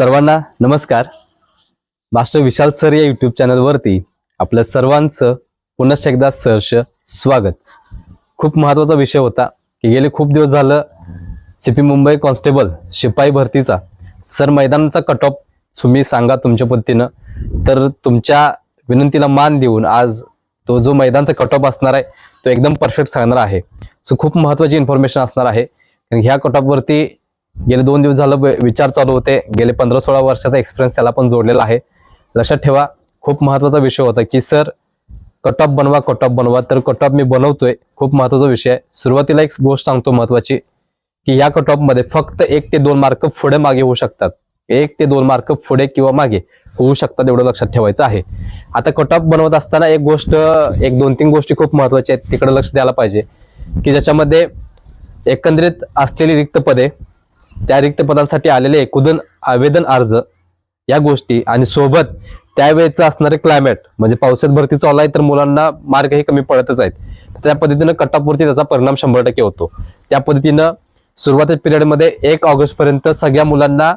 सर्वांना नमस्कार. Master Vishal sir या यूट्यूब चॅनलवरती आपल्या सर्वांचं पुनश्च एकदा सहर्ष स्वागत. खूप महत्त्वाचा विषय होता की गेले खूप दिवस झालं सी पी मुंबई कॉन्स्टेबल शिपाई भरतीचा. सर मैदानाचा कट ऑफ तुम्ही सांगा तुमच्या पद्धतीनं. तर तुमच्या विनंतीला मान देऊन आज तो जो मैदानचा कट ऑफ असणार आहे तो एकदम परफेक्ट सांगणार आहे. सो खूप महत्त्वाची इन्फॉर्मेशन असणार आहे. कारण ह्या कट ऑफवरती गेले दोन दिवस झालं विचार चालू होते. गेले पंधरा सोळा वर्षाचा एक्सपिरियन्स त्याला पण जोडलेला आहे. लक्षात ठेवा खूप महत्त्वाचा विषय होता की सर कट ऑफ बनवा कट ऑफ बनवा. तर कट ऑफ मी बनवतोय खूप महत्त्वाचा विषय आहे. सुरुवातीला एक गोष्ट सांगतो महत्वाची की या कट ऑफमध्ये फक्त एक ते दोन मार्क पुढे मागे होऊ शकतात. एक ते दोन मार्क पुढे किंवा मागे होऊ शकतात एवढं लक्षात ठेवायचं आहे. आता कट ऑफ बनवत असताना एक गोष्ट एक दोन तीन गोष्टी खूप महत्त्वाच्या आहेत तिकडे लक्ष द्यायला पाहिजे की ज्याच्यामध्ये एकंदरीत असलेली रिक्त पदे त्या रिक्त पदांसाठी आलेले कुदन आवेदन अर्ज या गोष्टी आणि सोबत त्यावेळेचं असणारे क्लायमेट म्हणजे पावसात भरती चालू आहे तर मुलांना मार्कही कमी पडतच आहेत. तर त्या पद्धतीनं कटापवरती त्याचा परिणाम शंभर टक्के होतो. त्या पद्धतीनं सुरुवाती पिरियडमध्ये एक ऑगस्ट पर्यंत सगळ्या मुलांना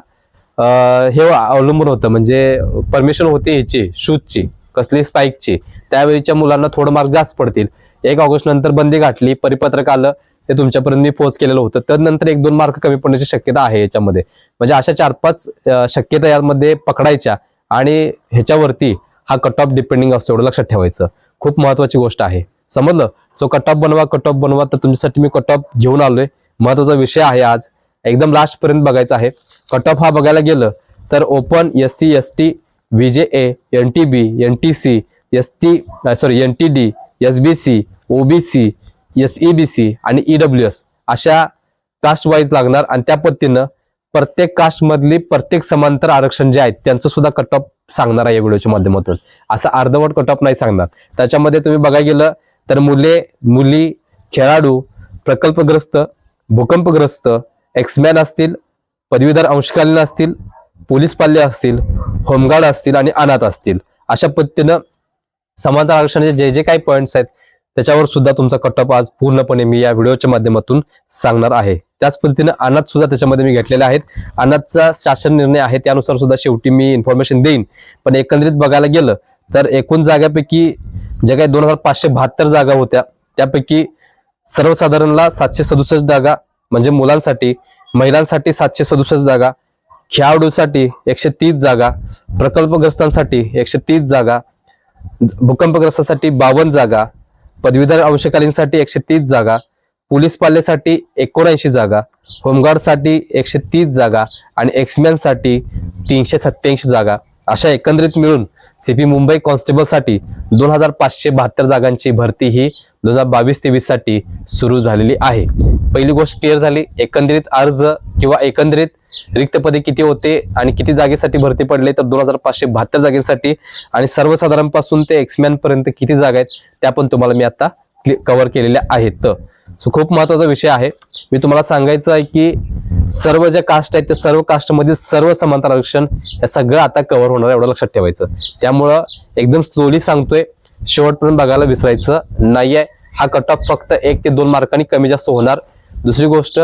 हे अवलंबून होतं म्हणजे परमिशन होती ह्याची शूजची कसली स्पाईकची त्यावेळीच्या मुलांना थोडं मार्क जास्त पडतील. एक ऑगस्ट नंतर बंदी गाठली परिपत्रक आलं ते तुमच्यापर्यंत मी पोच केलेलं होतं. त्यानंतर एक दोन मार्क कमी पडण्याची शक्यता आहे याच्यामध्ये. म्हणजे अशा चार पाच शक्यता यामध्ये पकडायच्या आणि ह्याच्यावरती हा कट ऑफ डिपेंडिंग असतो एवढं लक्षात ठेवायचं. खूप महत्वाची गोष्ट आहे. समजलं? सो कट ऑफ बनवा कट ऑफ बनवा तर तुमच्यासाठी मी कट ऑफ घेऊन आलोय. महत्त्वाचा विषय आहे आज. एकदम लास्ट पर्यंत बघायचा आहे. कट ऑफ हा बघायला गेलं तर open S C S T V J A N T B N T C S T sorry N T D S B C OBC S E B C आणि E W S अशा caste wise लागणार. आणि त्या पद्धतीनं प्रत्येक कास्टमधली प्रत्येक समांतर आरक्षण जे आहेत त्यांचं सुद्धा कट ऑफ सांगणार आहे या व्हिडिओच्या माध्यमातून. असं अर्धवट कट ऑफ नाही सांगणार. त्याच्यामध्ये तुम्ही बघायला गेलं तर मुले मुली खेळाडू प्रकल्पग्रस्त भूकंपग्रस्त एक्समॅन असतील पदवीधर अंशकालीन असतील पोलीस पाल्य असतील होमगार्ड असतील आणि अनाथ असतील. अशा पद्धतीनं समांतर आरक्षणाचे जे जे काही पॉईंट्स आहेत त्याच्यावर सुद्धा तुमचा कटअप आज पूर्णपणे मी या व्हिडिओच्या माध्यमातून सांगणार आहे. त्याच पद्धतीने अनाथ सुद्धा त्याच्यामध्ये मी घेतलेले आहेत. अनाथचा शासन निर्णय आहे त्यानुसार सुद्धा शेवटी मी इन्फॉर्मेशन देईन. पण एकंदरीत बघायला गेलं तर एकूण जागापैकी ज्या काही दोन हजार पाचशे बहात्तर जागा होत्या त्यापैकी सर्वसाधारणला सातशे सदुसष्ट जागा म्हणजे मुलांसाठी महिलांसाठी सातशे सदुसष्ट जागा खेळाडूसाठी एकशे तीस जागा प्रकल्पग्रस्तांसाठी एकशे तीस जागा भूकंपग्रस्तांसाठी बावन्न जागा पदवीधर अंशकालीनसाठी एकशे तीस जागा पोलीस पाल्यासाठी एकोणऐंशी जागा होमगार्डसाठी एकशे तीस जागा आणि एक्समॅनसाठी तीनशे सत्याऐंशी जागा. अशा एकंदरीत मिळून सीपी मुंबई कॉन्स्टेबलसाठी दोन हजार पाचशे बहात्तर जागांची भरती ही दोन हजार बावीस तेवीससाठी सुरू झालेली आहे. पहिली गोष्ट क्लिअर झाली. एकंदरीत अर्ज किंवा एकंदरीत रिक्त पदे किती होते आणि किती जागेसाठी भरती पडले तर दोन हजार पाचशे बहात्तर जागेसाठी आणि सर्वसाधारणपासून ते एक्समॅन पर्यंत किती जागा आहेत त्या पण तुम्हाला मी आता कव्हर केलेल्या आहेत. सो खूप महत्त्वाचा विषय आहे. मी तुम्हाला सांगायचं आहे की सर्व ज्या कास्ट आहेत त्या सर्व कास्टमधील सर्व समांतर आरक्षण या सगळं आता कव्हर होणार आहे एवढं लक्षात ठेवायचं. त्यामुळं एकदम स्लोली सांगतोय शेवटपर्यंत बघायला विसरायचं नाहीये. हा कट ऑफ फक्त एक ते दोन मार्कांनी कमी जास्त होणार. दुसरी गोष्ट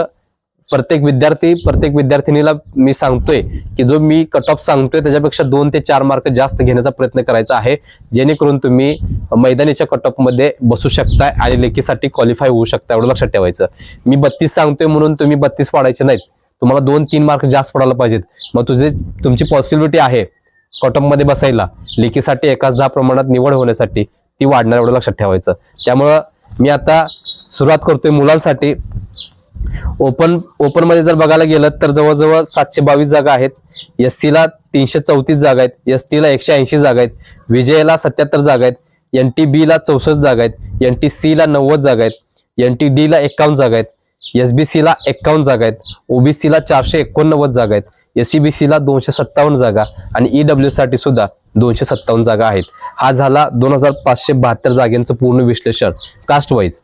प्रत्येक विद्यार्थी प्रत्येक विद्यार्थिनीला मी सांगतोय की जो मी कट ऑफ सांगतोय त्याच्यापेक्षा दोन ते चार मार्क जास्त घेण्याचा प्रयत्न करायचा आहे जेणेकरून तुम्ही मैदानीच्या कट ऑफमध्ये बसू शकताय आणि लेखीसाठी क्वालिफाय होऊ शकता एवढं लक्षात ठेवायचं. मी बत्तीस सांगतोय म्हणून तुम्ही बत्तीस पाडायचे नाहीत. तुम्हाला दोन तीन मार्क जास्त पडायला पाहिजेत. मग तुझे तुमची पॉसिबिलिटी आहे कट ऑफमध्ये बसायला. लेखीसाठी एकाच दहा प्रमाणात निवड होण्यासाठी ती वाढणार एवढं लक्षात ठेवायचं. त्यामुळं मी आता सुरुवात करतोय मुलांसाठी. ओपन ओपनमध्ये जर बघायला गेलं तर जवळजवळ सातशे बावीस जागा आहेत एस सी ला तीनशे चौतीस जागा आहेत एस टी ला एकशे ऐंशी जागा आहेत विजयला सत्याहत्तर जागा आहेत एन टी बी ला चौसष्ट जागा आहेत एन टी सी ला नव्वद जागा आहेत एन टी डी ला एक्कावन्न जागा आहेत एस बी सी ला एक्कावन्न जागा आहेत ओबीसी ला चारशे एकोणनव्वद जागा आहेत एस सी बी सी ला दोनशे सत्तावन्न जागा आणि ई साठी सुद्धा दोनशे सत्तावन्न जागा आहेत हा झाला दोन हजार पाचशे बहात्तर जागेंचं पूर्ण विश्लेषण कास्ट वाईज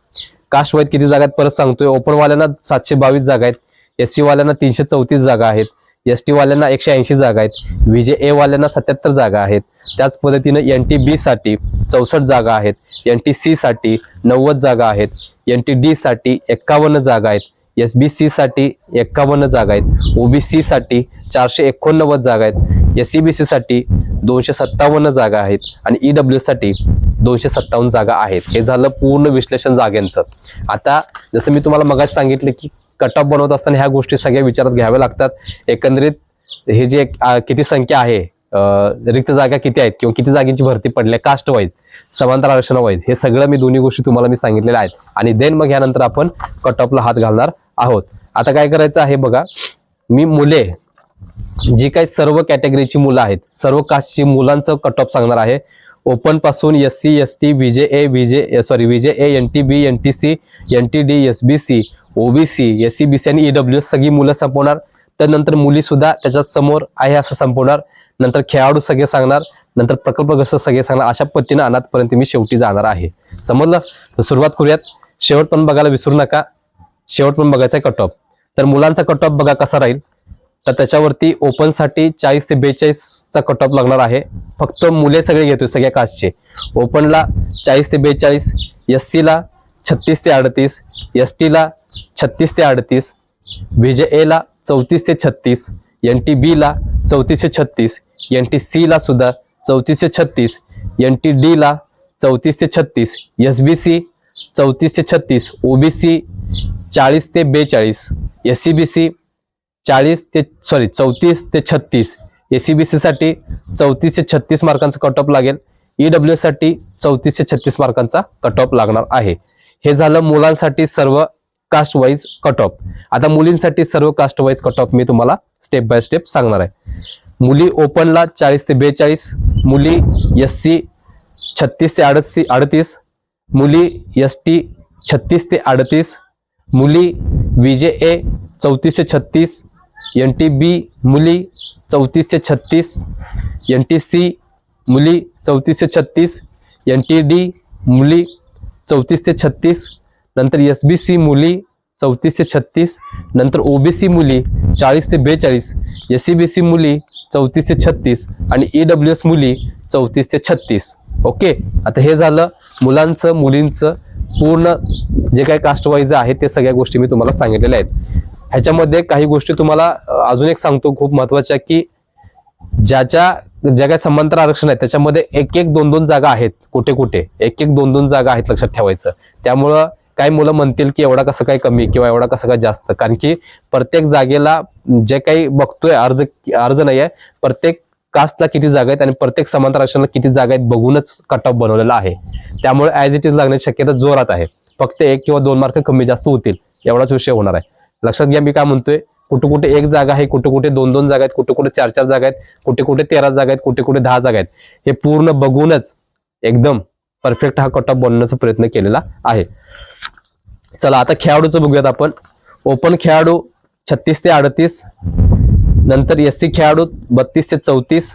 कास्टवाईज किती जागा आहेत परत सांगतोय? ओपनवाल्यांना सातशे बावीस जागा आहेत. एस सीवाल्यांना तीनशे चौतीस जागा आहेत. एस टी वाल्यांना एकशे ऐंशी जागा आहेत. विजे ए वाल्यांना सत्याहत्तर जागा आहेत. त्याच पद्धतीनं एन टी बी साठी चौसष्ट जागा आहेत. एन टी सी साठी नव्वद जागा आहेत. एन टी डी साठी एक्कावन्न जागा आहेत. एस बी सी साठी एक्कावन्न जागा आहेत. ओबीसी साठी चारशे एकोणनव्वद जागा आहेत. एस सी बी सीसाठी दोनशे सत्तावन्न जागा आहेत आणि ई डब्ल्यूसाठी दोनशे सत्तावन्न जागा आहेत. हे झालं पूर्ण विश्लेषण जागेंचं. आता जसं मी तुम्हाला मगाच सांगितलं की कट ऑफ बनवत असताना ह्या गोष्टी सगळ्या विचारात घ्याव्या लागतात. एकंदरीत हे जे किती संख्या आहे रिक्त जागा किती आहेत किंवा किती जागेची भरती पडल्या कास्ट वाईज समांतर आरक्षण वाईज हे सगळं मी दोन्ही गोष्टी तुम्हाला मी सांगितलेल्या आहेत. आणि देन मग यानंतर आपण कट ऑफला हात घालणार आहोत. आता काय करायचं आहे बघा मी मुले जी काही सर्व कॅटेगरीची मुलं आहेत सर्व कास्टची मुलांचं कट ऑफ सांगणार आहे. ओपनपासून S C S T V J A V J sorry V J A N T B N T C N T D S B C OBC S C B C आणि E W सगळी मुलं संपवणार. त्यानंतर मुलीसुद्धा त्याच्यात समोर आहे असं संपवणार. नंतर खेळाडू सगळे सांगणार. नंतर प्रकल्पग्रस्त सगळे सांगणार. अशा पद्धतीनं अनाथपर्यंत मी शेवटी जाणार आहे. समजलं? तर सुरुवात करूयात. शेवट पण बघायला विसरू नका. शेवट पण बघायचा आहे कट ऑफ तर मुलांचा कट ऑफ बघा कसा राहील. तर त्याच्यावरती ओपनसाठी चाळीस ते बेचाळीसचा कट ऑफ लागणार आहे. फक्त मुले सगळे घेतोय सगळ्या कास्टचे ओपनला चाळीस ते बेचाळीस एस सीला छत्तीस ते अडतीस एस टीला छत्तीस ते अडतीस व्हीजे एला चौतीस ते छत्तीस एन टी बीला चौतीस ते छत्तीस एन टी सीला सुद्धा चौतीस ते छत्तीस एन टी डीला चौतीस ते छत्तीस एस बी सी चौतीस ते छत्तीस सी चाळीस ते बेचाळीस एस सी बी सी चाळीस ते सॉरी चौतीस ते छत्तीस. ए सी बी सीसाठी चौतीस ते छत्तीस मार्कांचा कट ऑफ लागेल. ई डब्ल्यू साठी चौतीस ते छत्तीस मार्कांचा कट ऑफ लागणार आहे. हे झालं मुलांसाठी सर्व कास्ट वाईज कट ऑफ आता मुलींसाठी सर्व कास्ट वाईज कट ऑफ मी तुम्हाला स्टेप बाय स्टेप सांगणार आहे. मुली ओपनला चाळीस ते बेचाळीस मुली एस सी छत्तीस ते अडतीस अडतीस मुली एस टी छत्तीस ते अडतीस मुली विजे ए चौतीस ते छत्तीस एन टी बी मुली चौतीस ते छत्तीस एन टी सी मुली चौतीस ते छत्तीस एन टी डी मुली चौतीस ते छत्तीस नंतर एस बी सी मुली चौतीस ते छत्तीस नंतर ओ बी सी मुली चाळीस ते बेचाळीस एस सी बी सी मुली चौतीस ते छत्तीस आणि ई डब्ल्यू एस मुली चौतीस ते छत्तीस. ओके आता हे झालं मुलांचं मुलींचं पूर्ण जे काही कास्टवाईज आहे ते सगळ्या गोष्टी मी तुम्हाला सांगितलेल्या आहेत. ह्याच्यामध्ये काही गोष्टी तुम्हाला अजून एक सांगतो खूप महत्त्वाच्या की ज्याच्या ज्या काही समांतर आरक्षण आहे त्याच्यामध्ये एक एक दोन दोन जागा आहेत कुठे कुठे. एक एक दोन दोन जागा आहेत लक्षात ठेवायचं. त्यामुळं काही मुलं म्हणतील की एवढा कसं काय कमी किंवा एवढा कसं काय जास्त. कारण की प्रत्येक जागेला जे काही बघतोय अर्ज अर्ज नाही आहे प्रत्येक कास्टला किती जागा आहेत आणि प्रत्येक समांतर आरक्षणाला किती जागा आहेत बघूनच कट ऑफ बनवलेला आहे. त्यामुळे ॲज इट इज लागण्याची शक्यता जोरात आहे. फक्त एक किंवा दोन मार्क कमी जास्त होतील एवढाच विषय होणार आहे. लक्षात घ्या मी काय म्हणतोय. कुठे कुठे एक जागा आहे कुठे कुठे दोन दोन जागा आहेत कुठे कुठे चार चार जागा आहेत कुठे कुठे तेरा जागा आहेत कुठे कुठे दहा जागा आहेत. हे पूर्ण बघूनच एकदम परफेक्ट हा कट ऑफ बनवण्याचा प्रयत्न केलेला आहे. चला आता खेळाडूचं बघूयात आपण. ओपन खेळाडू छत्तीस ते अडतीस नंतर एस सी खेळाडू बत्तीस ते चौतीस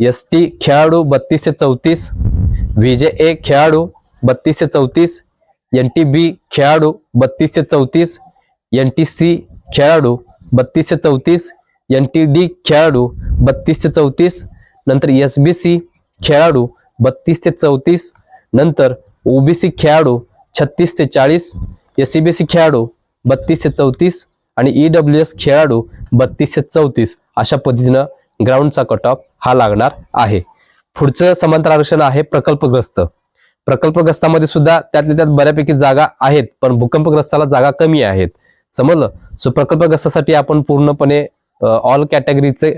एस टी खेळाडू बत्तीस ते चौतीस व्ही ए खेळाडू बत्तीस ते चौतीस एन टी बी खेळाडू बत्तीस ते चौतीस एन टी सी खेळाडू बत्तीसशे चौतीस. एन टी डी खेळाडू बत्तीस ते चौतीस. नंतर एस बी सी खेळाडू बत्तीस ते चौतीस. नंतर ओबीसी खेळाडू छत्तीस ते चाळीस. एस सी बी सी खेळाडू बत्तीसशे चौतीस. आणि ई डब्ल्यू एस खेळाडू बत्तीसशे चौतीस. अशा पद्धतीनं ग्राउंडचा कट ऑफ हा लागणार आहे. पुढचं समांतर आरक्षण आहे प्रकल्पग्रस्त. प्रकल्पग्रस्तामध्ये सुद्धा त्यातल्या त्यात बऱ्यापैकी जागा आहेत पण भूकंपग्रस्ताला जागा कमी आहेत. समजलं? सो प्रकल्पग्रस्तासाठी आपण पूर्णपणे ऑल कॅटेगरीचे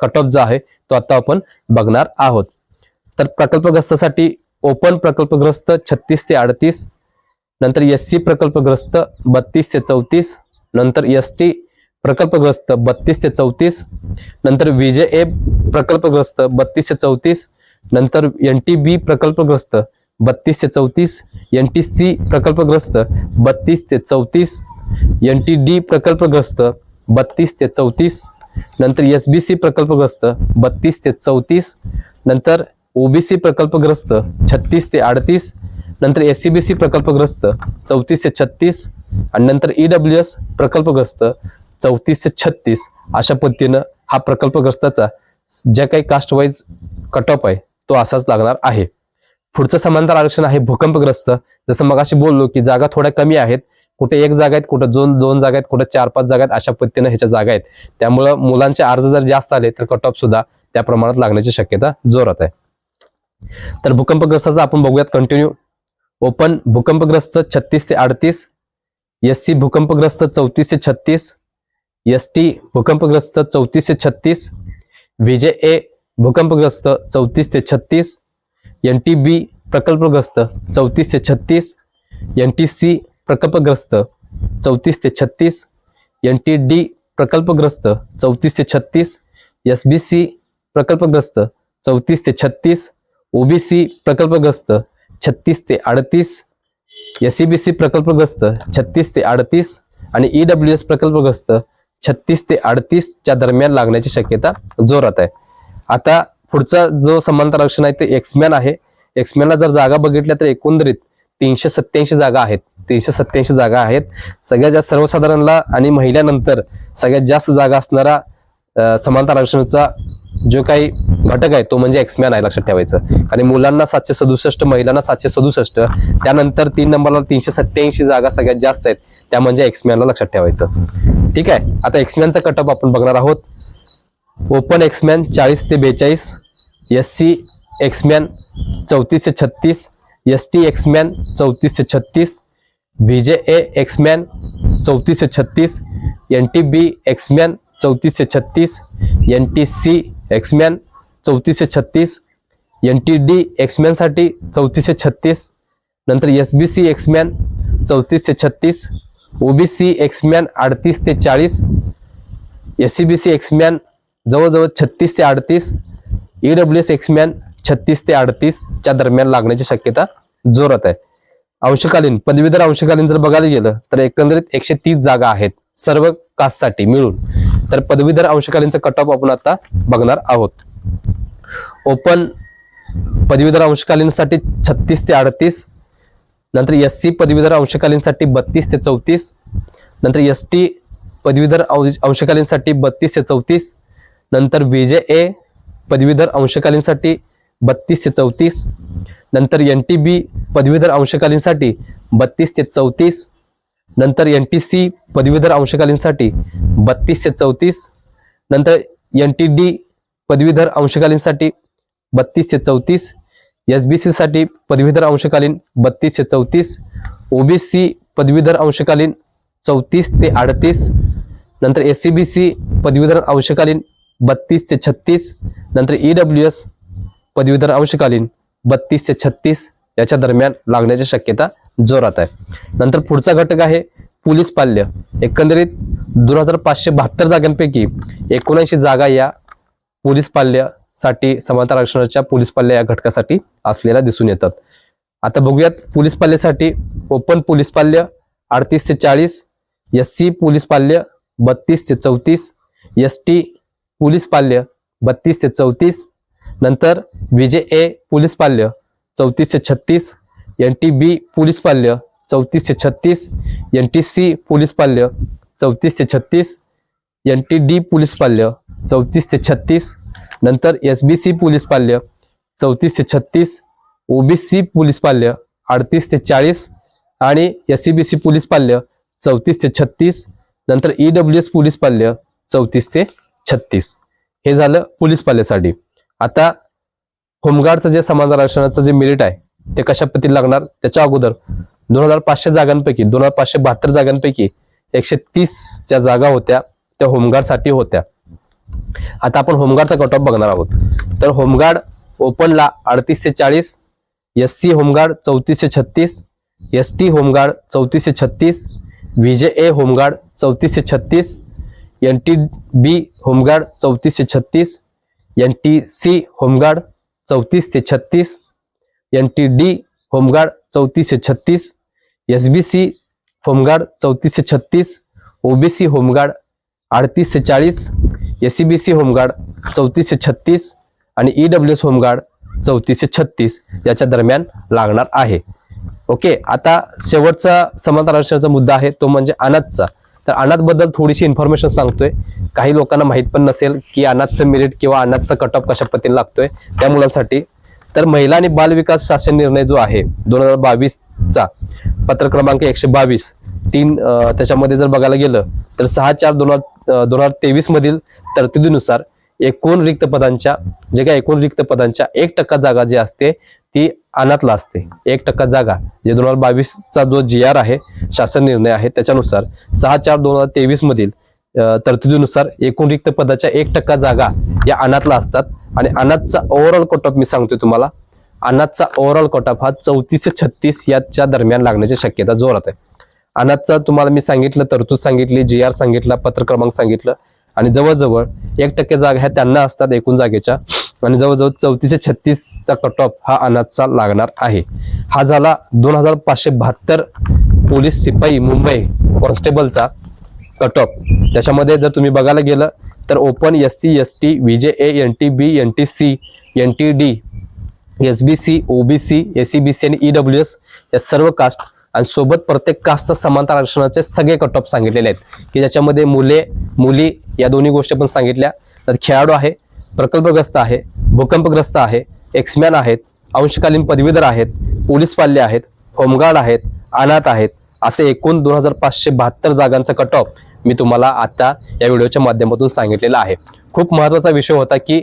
कट ऑफ जो आहे तो आता आपण बघणार आहोत. तर प्रकल्पग्रस्तासाठी ओपन प्रकल्पग्रस्त छत्तीस ते अडतीस नंतर एस सी प्रकल्पग्रस्त बत्तीस ते चौतीस नंतर एस टी प्रकल्पग्रस्त बत्तीस ते चौतीस नंतर विजे ए प्रकल्पग्रस्त बत्तीस ते चौतीस नंतर एन टी बी प्रकल्पग्रस्त बत्तीस ते चौतीस एन टी सी प्रकल्पग्रस्त बत्तीस ते चौतीस एन टी डी प्रकल्पग्रस्त बत्तीस ते चौतीस. नंतर एस बी सी प्रकल्पग्रस्त बत्तीस ते चौतीस. नंतर ओबीसी प्रकल्पग्रस्त छत्तीस ते अडतीस. नंतर एस सी बी सी प्रकल्पग्रस्त चौतीस ते छत्तीस. आणि नंतर ई डब्ल्यू एस प्रकल्पग्रस्त चौतीस ते छत्तीस. अशा पद्धतीनं हा प्रकल्पग्रस्ताचा ज्या काही कास्ट वाईज कट ऑफ आहे तो असाच लागणार आहे. पुढचं समांतर आरक्षण आहे भूकंपग्रस्त. जसं मगाशी बोललो की जागा थोड्या कमी आहेत कुठे एक जागा आहेत कुठे दोन दोन जागा आहेत कुठे चार पाच जागा आहेत अशा पद्धतीनं ह्याच्या जागा आहेत. त्यामुळं मुलांचे अर्ज जर जास्त आले तर कट ऑफ सुद्धा त्या प्रमाणात लागण्याची शक्यता जोरात आहे. तर भूकंपग्रस्ताचा आपण बघूयात कंटिन्यू ओपन भूकंपग्रस्त छत्तीस ते अडतीस एस सी भूकंपग्रस्त चौतीस ते छत्तीस एस टी भूकंपग्रस्त चौतीस ते छत्तीस विजे ए भूकंपग्रस्त चौतीस ते छत्तीस एन टी बी प्रकल्पग्रस्त चौतीस ते छत्तीस एन टी सी प्रकल्पग्रस्त चौतीस ते छत्तीस एन टी डी प्रकल्पग्रस्त चौतीस ते छत्तीस एस बी सी प्रकल्पग्रस्त चौतीस ते छत्तीस ओबीसी प्रकल्पग्रस्त छत्तीस ते अडतीस एस सी बी सी प्रकल्पग्रस्त छत्तीस ते अडतीस आणि ई डब्ल्यू एस प्रकल्पग्रस्त छत्तीस ते अडतीसच्या दरम्यान लागण्याची शक्यता जोरात आहे. आता पुढचा जो समांतर आरक्षण आहे ते एक्समॅन आहे. एक्समॅनला जर जागा बघितल्या तर एकंदरीत तीनशे सत्याऐंशी जागा आहेत. तीनशे सत्याऐंशी जागा आहेत. सगळ्यात जास्त सर्वसाधारणला आणि महिल्यानंतर सगळ्यात जास्त जागा असणारा समानता आरक्षणाचा जो काही घटक आहे तो म्हणजे एक्समॅन आहे लक्षात ठेवायचं. आणि मुलांना सातशे सदुसष्ट महिलांना सातशे सदुसष्ट. त्यानंतर तीन नंबरला तीनशे सत्याऐंशी जागा सगळ्यात जास्त आहेत. त्या म्हणजे एक्समॅनला लक्षात ठेवायचं. ठीक आहे? आता एक्समॅनचा कटअप आपण बघणार आहोत. ओपन एक्समॅन चाळीस ते बेचाळीस एस सी एक्समॅन चौतीस ते छत्तीस एस टी एक्समॅन चौतीस ते छत्तीस व्ही जे ए एक्समॅन चौतीसशे छत्तीस. एन टी बी एक्समॅन चौतीसशे छत्तीस. N T C ex man चौतीसशे छत्तीस. एन टी डी एक्समॅनसाठी चौतीसशे छत्तीस. नंतर एस बी सी एक्समॅन चौतीसशे छत्तीस. ओ बी सी एक्समॅन अडतीस ते चाळीस. S C B C ex man जवळजवळ छत्तीस ते अडतीस. ई डब्ल्यू एस एक्समॅन छत्तीस ते अडतीसच्या दरम्यान लागण्याची शक्यता जोरात आहे. अंशकालीन पदवीधर अंशकालीन जर बघायला गेलं तर एकंदरीत एकशे तीस जागा आहेत सर्व कास्टसाठी मिळून. तर पदवीधर अंशकालीनचा कट ऑफ आपण आता बघणार आहोत. ओपन पदवीधर अंशकालीनसाठी छत्तीस ते अडतीस नंतर एस सी पदवीधर अंशकालीनसाठी बत्तीस ते चौतीस नंतर एस टी पदवीधर अंशकालीनसाठी बत्तीस ते चौतीस नंतर व्ही जे ए पदवीधर अंशकालीनसाठी बत्तीस ते चौतीस नंतर एन टी बी पदवीधर अंशकालीनसाठी बत्तीस ते चौतीस. नंतर एन टी सी पदवीधर अंशकालीनसाठी बत्तीस ते चौतीस. नंतर एन टी डी पदवीधर अंशकालीनसाठी बत्तीस ते चौतीस. एस बी सीसाठी पदवीधर अंशकालीन बत्तीस ते चौतीस. ओबीसी पदवीधर अंशकालीन चौतीस ते अडतीस. नंतर एस सी बी सी पदवीधर अंशकालीन बत्तीस ते छत्तीस. नंतर ई डब्ल्यू एस पदवीधर अंशकालीन बत्तीस ते छत्तीस याच्या दरम्यान लागण्याची शक्यता जोरात आहे. नंतर पुढचा घटक आहे पोलीस पाल्य. एकंदरीत दोन हजार पाचशे बहात्तर जागांपैकी एकोणऐंशी जागा या पोलीस पाल्यासाठी समांतर आरक्षणाच्या पोलीस पाल्य या घटकासाठी असलेल्या दिसून येतात. आता बघूयात पोलीस पाल्यासाठी ओपन पोलीस पाल्य अडतीस ते चाळीस एस सी पोलीस पाल्य बत्तीस ते चौतीस एस टी पोलीस पाल्य बत्तीस ते चौतीस नंतर विजे ए पोलीस पाल्य चौतीसशे छत्तीस एन टी बी पोलीस पाल्य चौतीसशे छत्तीस एन टी सी पोलीस पाल्य चौतीसशे छत्तीस एन टी डी पोलीस पाल्य चौतीस ते छत्तीस नंतर एस बी सी पोलीस पाल्य चौतीसशे छत्तीस ओ छत्तीस ओबीसी पोलीस पाल्य अडतीस ते चाळीस आणि S C B C police पाल्य चौतीस ते छत्तीस नंतर ई डब्ल्यू एस पोलीस पाल्य चौतीस ते छत्तीस. हे झालं पोलीस पाल्यासाठी. आता होमगार्डचं जे समाज आरक्षणाचं जे मेरिट आहे ते कशा पद्धतीने लागणार? त्याच्या अगोदर दोन हजार पाचशे जागांपैकी दोन हजार पाचशे बहात्तर जागांपैकी एकशे तीस ज्या जागा होत्या त्या होमगार्डसाठी होत्या. आता आपण होमगार्डचा कट ऑफ बघणार आहोत. तर होमगार्ड ओपनला अडतीसशे चाळीस एस सी होमगार्ड चौतीसशे छत्तीस एस टी होमगार्ड चौतीसशे छत्तीस व्हीजे ए होमगार्ड चौतीसशे छत्तीस N T B home guard चौतीसशे छत्तीस एन टी सी होमगार्ड चौतीस ते छत्तीस एन टी डी होमगार्ड चौतीस ते छत्तीस एस बी सी होमगार्ड चौतीस ते छत्तीस ओबीसी होमगार्ड अडतीस ते चाळीस S C B C home guard चौतीस ते छत्तीस आणि ई डब्ल्यू एस होमगार्ड चौतीस ते छत्तीस याच्या दरम्यान लागणार आहे. ओके आता शेवटचा समांतर आरक्षणाचा मुद्दा आहे तो म्हणजे अनाथचा तर अनाथबद्दल थोडीशी इन्फॉर्मेशन सांगतोय. काही लोकांना माहीत पण नसेल की अनाथचं मेरिट किंवा अनाथचा कट ऑफ कशा पद्धतीने लागतोय त्या मुलांसाठी. तर महिला आणि बाल विकास शासन निर्णय जो आहे दोन हजार बावीसचा पत्र क्रमांक एकशे बावीस तीन त्याच्यामध्ये जर बघायला गेलं तर सहा चार दोन हजार दोन हजार तेवीस मधील तरतुदीनुसार एकूण रिक्त पदांच्या जे काही एकूण रिक्त पदांच्या एक टक्का जागा जी असते ती अनाथला असते. एक टक्का जागा जे दोन हजार बावीसचा जो जी आर आहे शासन निर्णय आहे त्याच्यानुसार सहा चार दोन हजार तेवीस मधील तरतुदीनुसार एकूण रिक्त पदाच्या एक टक्का जागा या अनाथला असतात. आणि अनाथचा ओव्हरऑल कट मी सांगतोय तुम्हाला. अनाथचा ओव्हरऑल कट हा चौतीस ते छत्तीस याच्या दरम्यान लागण्याची शक्यता जोरात आहे. अनाथचा तुम्हाला मी सांगितलं तरतूद सांगितली जी आर सांगितला पत्र क्रमांक सांगितलं. आणि जवळजवळ एक टक्के जागा ह्या त्यांना असतात एकूण जागेच्या. आणि जवळजवळ चौतीस ते छत्तीसचा कट ऑफ हा अनाथचा लागणार आहे. हा झाला दोन हजार पाचशे बहात्तर पोलीस सिपाई मुंबई कॉन्स्टेबलचा कट ऑफ त्याच्यामध्ये जर तुम्ही बघायला गेलं तर open S C S T V J A N T B N T C N T D S B C O B C S C B C आणि डब्ल्यू एस या सर्व caste आणि सोबत प्रत्येक कास्टचा समांतर आरक्षणाचे सगळे कट ऑफ सांगितलेले आहेत. की ज्याच्यामध्ये मुले मुली या दोन्ही गोष्टी पण सांगितल्या. तर खेळाडू आहे प्रकल्पग्रस्त आहे भूकंपग्रस्त आहे एक्समॅन आहेत अंशकालीन पदवीधर आहेत पोलीस पाल्य आहेत होमगार्ड आहेत अनाथ आहेत असे एकूण दोन हजार पाचशे बहात्तर जागांचा कट ऑफ मी तुम्हाला आता या व्हिडिओच्या माध्यमातून सांगितलेला आहे. खूप महत्त्वाचा विषय होता की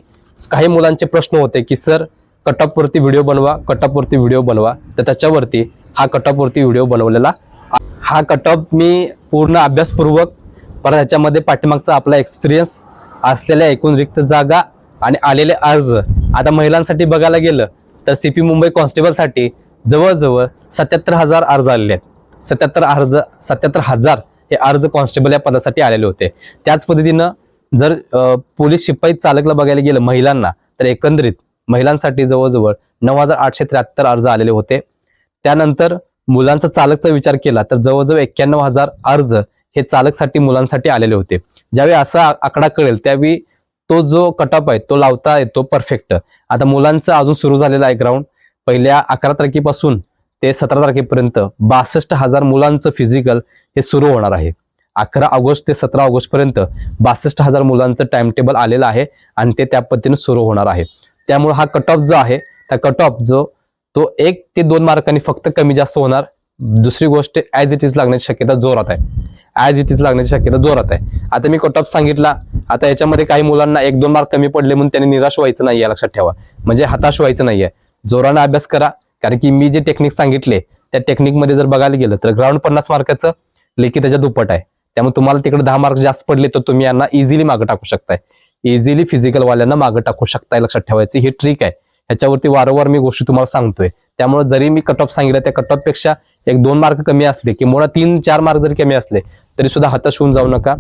काही मुलांचे प्रश्न होते की सर कट ऑफवरती व्हिडिओ बनवा कट ऑफवरती व्हिडिओ बनवा. तर त्याच्यावरती हा कट ऑफवरती व्हिडिओ बनवलेला हा हा ऑफ मी पूर्ण अभ्यासपूर्वक परत ह्याच्यामध्ये पाठीमागचा आपला एक्सपिरियन्स असलेल्या एकूण रिक्त जागा आणि आलेले अर्ज. आता महिलांसाठी बघायला गेलं तर सी पी मुंबई कॉन्स्टेबलसाठी जवळजवळ सत्याहत्तर हजार अर्ज आलेले आहेत. सत्याहत्तर अर्ज सत्याहत्तर हजार हे अर्ज कॉन्स्टेबल या पदासाठी आलेले होते. त्याच पद्धतीनं जर पोलीस शिपाई चालकला बघायला गेलं महिलांना तर एकंदरीत महिलांसाठी जवळजवळ नऊ हजार आठशे त्र्याहत्तर अर्ज आलेले होते. त्यानंतर मुलांचा चालकचा विचार केला तर जवळजवळ एक्क्याण्णव हजार अर्ज हे चालकसाठी मुलांसाठी आलेले होते. ज्यावेळी असा आ- आकडा कळेल त्यावेळी तो जो कटअप आहे तो लावता येतो परफेक्ट आता मुलांचं अजून सुरू झालेलं आहे ग्राउंड पहिल्या अकरा तारखेपासून ते सतरा तारखेपर्यंत बासष्ट हजार मुलांचं फिजिकल हे सुरू होणार आहे. अकरा ऑगस्ट ते सतरा ऑगस्ट पर्यंत बासष्ट हजार मुलांचं टाइम टेबल आलेलं आहे आणि ते त्या पद्धतीने सुरू होणार आहे. त्यामुळे हा कट ऑफ जो आहे त्या कट ऑफ जो तो एक ते दोन मार्कांनी फक्त कमी जास्त होणार. दुसरी गोष्ट ऍज इट इज लागण्याची शक्यता जोरात आहे. ॲज इट इज लागण्याची शक्यता जोरात आहे. आता मी कट ऑफ सांगितला आता याच्यामध्ये काही मुलांना एक दोन मार्क कमी पडले म्हणून त्यांनी निराश व्हायचं नाही लक्षात ठेवा. म्हणजे हताश व्हायचं नाहीये. जोरानं अभ्यास करा कारण की मी जे टेक्निक सांगितले त्या टेक्निकमध्ये जर बघायला गेलं तर ग्राउंड पन्नास मार्काचं लेखी त्याच्या दुप्पट आहे. त्यामुळे तुम्हाला तिकडे दहा मार्क जास्त पडले तर तुम्ही यांना इझिली मागं टाकू शकताय. इझिली फिजिकलवाल्यांना मागं टाकू शकताय लक्षात ठेवायची. ही ट्रिक आहे. ह्याच्यावरती वारंवार मी गोष्टी तुम्हाला सांगतोय. त्यामुळे जरी मी कट ऑफ सांगितलं त्या कट ऑफपेक्षा एक दोन मार्क कमी असले किंवा तीन चार मार्क जरी कमी असले तरी सुद्धा हताश होऊन जाऊ नका.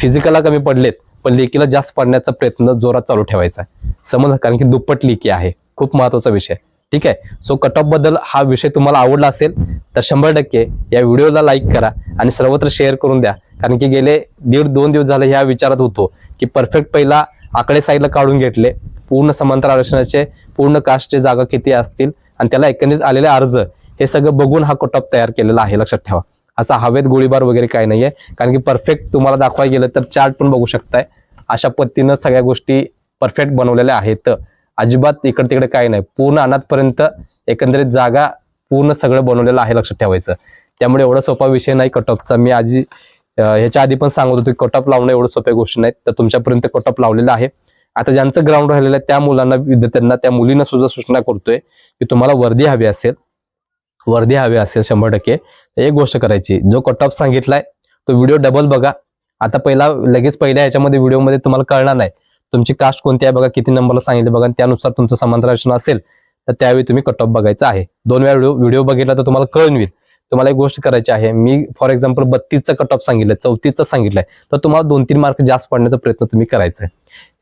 फिजिकलला कमी पडलेत पण लेकीला जास्त पडण्याचा प्रयत्न जोरात चालू ठेवायचा आहे. समज कारण की दुप्पट लेकी आहे. खूप महत्त्वाचा विषय. ठीक आहे? सो कट ऑफबद्दल हा विषय तुम्हाला आवडला असेल तर शंभर टक्के या व्हिडिओला लाईक करा आणि सर्वत्र शेअर करून द्या. कारण की गेले दीड दोन दिवस झाले ह्या विचारात होतो की परफेक्ट पहिला आकडे साईडला काढून घेतले. पूर्ण समांतर आरक्षणाचे पूर्ण कास्टचे जागा किती असतील? आणि त्याला एकंदरीत आलेले अर्ज हे सगळं बघून हा कट तयार केलेला आहे लक्षात ठेवा. असा हवेत गोळीबार वगैरे काही नाहीये. कारण की परफेक्ट तुम्हाला दाखवायला गेलं तर चार्ट पण बघू शकताय. अशा पद्धतीनं सगळ्या गोष्टी परफेक्ट बनवलेल्या आहेत. अजिबात इकडे तिकडे काय नाही. पूर्ण अनाथपर्यंत एकंदरीत जागा पूर्ण सगळं बनवलेलं आहे लक्षात ठेवायचं. त्यामुळे एवढा सोपा विषय नाही कटऑफचा मी आजी ह्याच्या आधी पण सांगत होतो कटऑफ लावणं एवढं सोप्या गोष्टी नाहीत. तर तुमच्यापर्यंत कटऑफ लावलेला आहे. आता ज्यांचं ग्राउंड राहिलेलं आहे त्या मुलांना विद्यार्थ्यांना त्या मुलींना सुद्धा सूचना करतोय की तुम्हाला वर्दी हवी असेल. वर्दी हवी असेल शंभर टक्के एक गोष्ट करायची जो कट ऑफ सांगितलाय तो व्हिडिओ डबल बघा. आता पहिला लगेच पहिल्या ह्याच्यामध्ये व्हिडिओमध्ये तुम्हाला कळणार नाही. तुमची कास्ट कोणती आहे बघा किती नंबरला सांगितलं बघा आणि त्यानुसार तुमचं समांतर रचना असेल तर त्यावेळी तुम्ही कट ऑफ बघायचं आहे. दोन वेळा व्हिडिओ बघितला तर तुम्हाला कळून येईल. तुम्हाला एक गोष्ट करायची आहे. मी फॉर एक्झाम्पल बत्तीसचा कट ऑफ सांगितलं चौतीसचा सांगितलंय. तर तुम्हाला दोन तीन मार्क जास्त पडण्याचा प्रयत्न तुम्ही करायचा आहे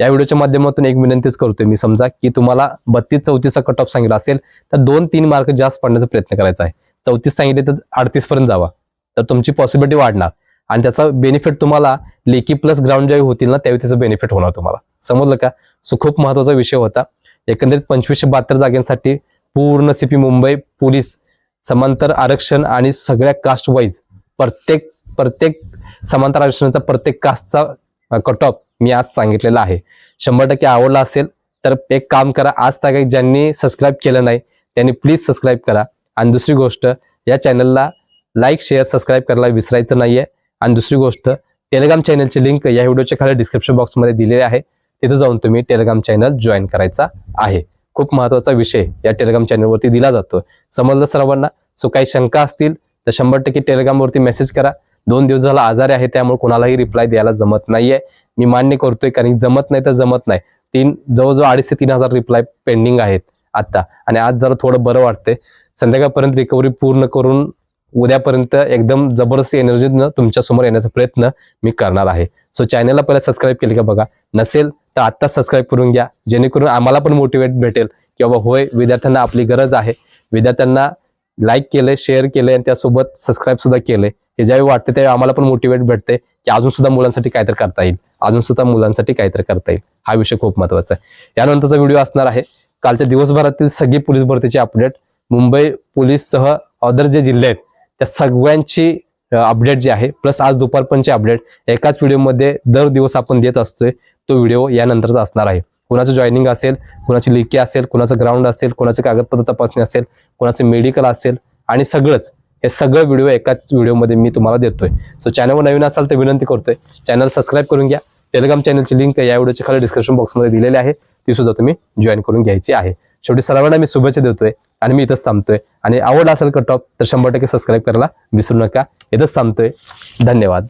या व्हिडिओच्या माध्यमातून एक विनंतीच करतोय मी समजा की तुम्हाला बत्तीस चौतीसचा कट ऑफ सांगितला असेल तर दोन तीन मार्क जास्त पडण्याचा प्रयत्न करायचा आहे. चौतीस सांगितले तर अडतीस पर्यंत जावा. तर तुमची पॉसिबिलिटी वाढणार. आणि त्याचा बेनिफिट तुम्हाला लेकी प्लस ग्राउंड ज्यावेळी होतील ना त्यावेळी त्याचं बेनिफिट होणार तुम्हाला. समजलं का? सो खूप महत्त्वाचा विषय होता. एकंदरीत पंचवीसशे बहात्तर जागांसाठी पूर्ण सीपी मुंबई पोलीस समांतर आरक्षण आणि सगळ्या कास्ट वाईज प्रत्येक प्रत्येक समांतर आरक्षणाचा प्रत्येक कास्टचा कट ऑफ मी आज सांगितलेला आहे. शंभर टक्के आवडला असेल तर एक काम करा आज तक ज्यांनी सबस्क्राईब केलं नाही त्यांनी प्लीज सबस्क्राईब करा. आणि दुसरी गोष्ट या चॅनलला लाईक शेअर सबस्क्राईब करायला विसरायचं नाहीये. आणि दुसरी गोष्ट टेलिग्राम चॅनलची लिंक या व्हिडिओच्या खाली डिस्क्रिप्शन बॉक्समध्ये दिलेली आहे. तिथं जाऊन तुम्ही टेलिग्राम चॅनल जॉईन करायचा आहे. खूप महत्त्वाचा विषय या टेलिग्राम चॅनलवरती दिला जातो. समजलं सर्वांना? सो काही शंका असतील तर शंभर टक्के टेलिग्रामवरती मेसेज करा. दोन दिवस झाला आजारी आहे त्यामुळे कोणालाही रिप्लाय द्यायला जमत नाहीये. मी मान्य करतोय कारण जमत नाही तर जमत नाही. तीन जवळजवळ अडीच ते तीन हजार रिप्लाय पेंडिंग आहेत आता. आणि आज जरा थोडं बरं वाटतंय. संध्याकाळपर्यंत रिकव्हरी पूर्ण करून उद्यापर्यंत एकदम जबरदस्त एनर्जीनं तुमच्यासमोर येण्याचा प्रयत्न मी करणार आहे. सो चॅनलला पहिला सबस्क्राईब केली का बघा. नसेल तर आत्ताच सबस्क्राईब करून घ्या. जेणेकरून आम्हाला पण मोटिवेट भेटेल की बाबा होय विद्यार्थ्यांना आपली गरज आहे. विद्यार्थ्यांना लाईक केलंय शेअर केले आणि त्यासोबत सबस्क्राईब सुद्धा केलंय. हे ज्यावेळी वाटते त्यावेळी आम्हाला पण मोटिवेट भेटते की अजून सुद्धा मुलांसाठी काहीतरी करता येईल. अजून सुद्धा मुलांसाठी काहीतरी करता येईल. हा विषय खूप महत्त्वाचा आहे. यानंतरचा व्हिडिओ असणार आहे कालच्या दिवसभरातील सगळी पोलीस भरतीची अपडेट मुंबई पोलीससह अदर जे जिल्हे आहेत त्या सगळ्यांची अपडेट जी आहे प्लस आज दुपारपणचे अपडेट एकाच व्हिडिओमध्ये दर दिवस आपण देत असतोय. तो व्हिडिओ यानंतरचा असणार आहे. कुणाचं जॉईनिंग असेल कुणाची लिकी असेल कुणाचं ग्राउंड असेल कुणाचे कागदपत्र तपासणी असेल कुणाचं मेडिकल असेल आणि सगळंच. हे सगळं व्हिडिओ एकाच व्हिडिओमध्ये मी तुम्हाला देतोय. सो चॅनलवर नवीन असाल तर विनंती करतोय. चॅनल सबस्क्राईब करून घ्या. टेलिग्राम चॅनलची लिंक या व्हिडिओच्या खाली डिस्क्रिप्शन बॉक्समध्ये दिलेली आहे. ती सुद्धा तुम्ही जॉईन करून घ्यायची आहे. शेवटी सर्वांना मी शुभेच्छा देतोय आणि मी इथंच थांबतोय. आणि आवड असेल कट ऑफ तर शंभर टक्के सबस्क्राईब करायला विसरू नका. इथंच थांबतोय. धन्यवाद.